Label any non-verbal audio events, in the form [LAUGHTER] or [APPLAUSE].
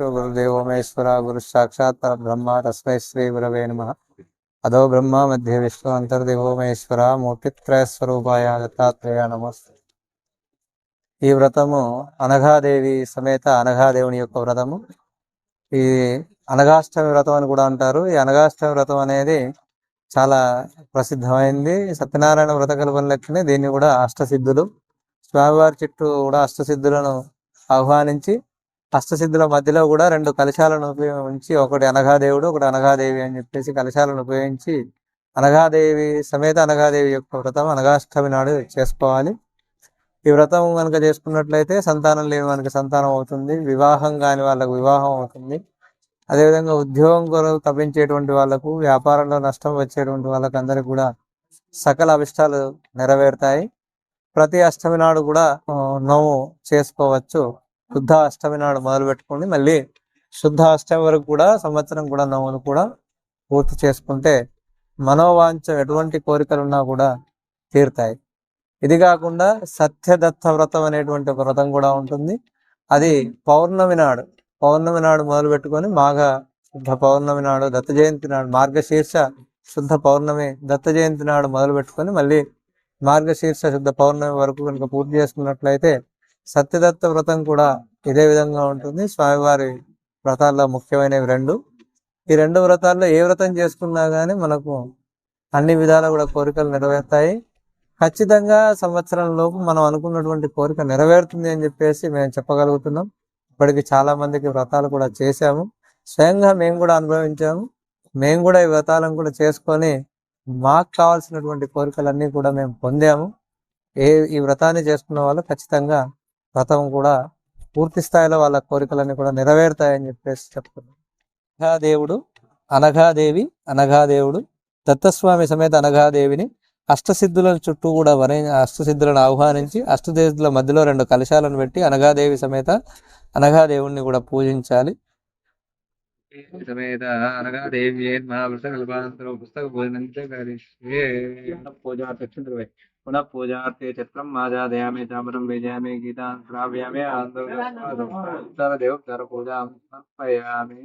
గురుర్విష్ణు గురుదేవో మహేశ్వర గురు సాక్షాత్ బ్రహ్మ తస్మై శ్రీ గురవే నమ అదో బ్రహ్మ మధ్య విష్ణు అంతర్దేవో మహేశ్వర మూర్తిత్రయ స్వరూపాయ దత్తాత్రేయ నమస్తే ఈ వ్రతము అనఘాదేవి సమేత అనఘాదేవుని యొక్క వ్రతము. ఈ అనగాష్టమి వ్రతం అని కూడా అంటారు. ఈ అనగాష్టమి వ్రతం అనేది చాలా ప్రసిద్ధమైంది. సత్యనారాయణ వ్రత కల్పన లెక్కనే దీన్ని కూడా అష్టసిద్ధులు స్వామివారి చుట్టూ కూడా అష్టసిద్ధులను ఆహ్వానించి అష్టసిద్ధుల మధ్యలో కూడా రెండు కలశాలను ఉపయోగించి ఒకటి అనఘాదేవుడు ఒకటి అనఘాదేవి అని చెప్పేసి కలశాలను ఉపయోగించి అనఘాదేవి సమేత అనఘాదేవి యొక్క వ్రతం అనఘాష్టమి నాడు చేసుకోవాలి. ఈ వ్రతం కనుక చేసుకున్నట్లయితే సంతానం లేని వానికి సంతానం అవుతుంది వివాహం కాని వాళ్ళకు వివాహం అవుతుంది. అదేవిధంగా ఉద్యోగం కొరకు తప్పించేటువంటి వాళ్ళకు వ్యాపారంలో నష్టం వచ్చేటువంటి వాళ్ళకు అందరికి కూడా సకల అభిష్టాలు నెరవేరుతాయి. ప్రతి అష్టమి నాడు కూడా నోము చేసుకోవచ్చు. శుద్ధ అష్టమి నాడు మొదలు పెట్టుకొని మళ్ళీ శుద్ధ అష్టమి వరకు కూడా సంవత్సరం కూడా నోములు కూడా పూర్తి చేసుకుంటే మనోవాంఛ ఎటువంటి కోరికలు ఉన్నా కూడా తీరుతాయి. ఇది కాకుండా సత్యదత్త వ్రతం అనేటువంటి ఒక వ్రతం కూడా ఉంటుంది. అది పౌర్ణమి నాడు పౌర్ణమి నాడు మొదలు పెట్టుకొని మాఘ శుద్ధ పౌర్ణమి నాడు దత్త జయంతి నాడు మార్గశీర్ష శుద్ధ పౌర్ణమి దత్త జయంతి నాడు మొదలు పెట్టుకొని మళ్ళీ మార్గశీర్ష శుద్ధ పౌర్ణమి వరకు కనుక పూర్తి చేసుకున్నట్లయితే సత్యదత్త వ్రతం కూడా ఇదే విధంగా ఉంటుంది. స్వామివారి వ్రతాల్లో ముఖ్యమైనవి రెండు. ఈ రెండు వ్రతాల్లో ఏ వ్రతం చేసుకున్నా కానీ మనకు అన్ని విధాలు కూడా కోరికలు నెరవేరుతాయి. ఖచ్చితంగా సంవత్సరం లోపు మనం అనుకున్నటువంటి కోరిక నెరవేరుతుంది అని చెప్పేసి మేము చెప్పగలుగుతున్నాం. ఇప్పటికి చాలా మందికి వ్రతాలు కూడా చేశాము. స్వయంగా మేము కూడా అనుభవించాము. మేము కూడా ఈ వ్రతాలను కూడా చేసుకొని మాకు కావాల్సినటువంటి కోరికలన్నీ కూడా మేము పొందాము. ఏ ఈ వ్రతాన్ని చేసుకున్న వాళ్ళు ఖచ్చితంగా వ్రతం కూడా పూర్తి స్థాయిలో వాళ్ళ కోరికలన్నీ కూడా నెరవేరుతాయని చెప్పేసి చెప్తున్నాం అనఘాదేవుడు అనఘాదేవి అనఘాదేవుడు దత్తస్వామి సమేత అనఘాదేవిని అష్టసిద్ధుల చుట్టూ కూడా వరే అష్టసిద్ధులను ఆహ్వానించి అష్టదేవుల మధ్యలో రెండు కలశాలను పెట్టి అనఘాదేవి సమేత అనఘాదేవుణ్ణి కూడా పూజించాలి. సమేత అనఘాదేవి మహావృత కల్పాంతరం పుస్తక భోజనం పూజా पुनः पूजार्थे चित्रम् आजादयामि चाम्बरम् विजयामि गीतान् श्रावयामि आन्दोलनदेव [LAUGHS] पूजां समर्पयामि।